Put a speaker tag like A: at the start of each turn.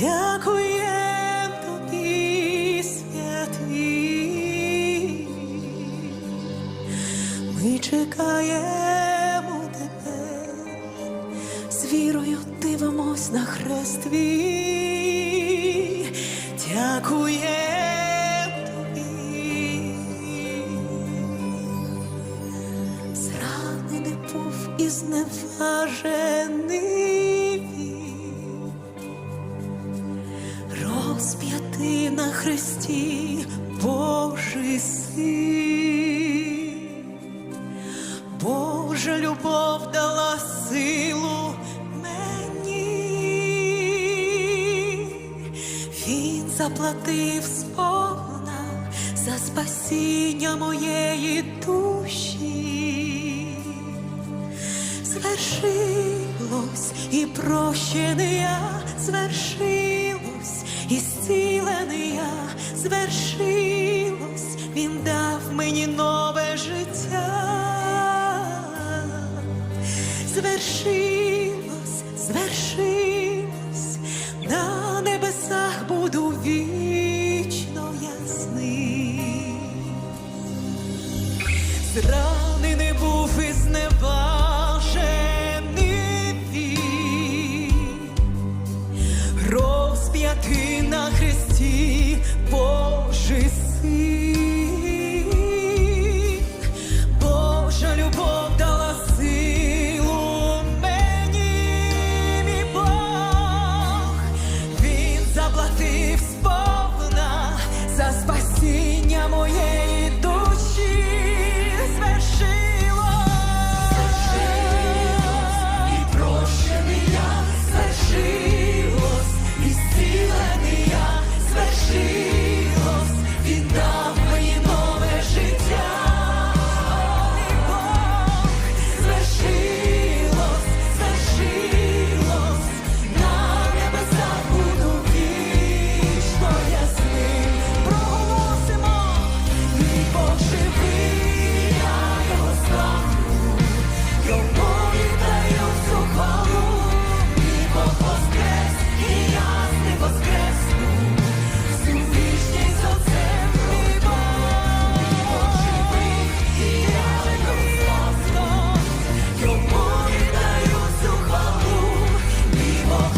A: дякуєм тобі, святий. Ми чекаємо вірою дивимось на хрест твій. Дякуєм тобі. Зранений був і зневажений розп'ятий на хресті Божий син. Божа любов дала силу заплатив сповна за спасіння моєї душі. Звершилось і прощений я, звершилось і зцілений я, звершилось, він дав мені нове життя. Звершилось, буду вічно ясний.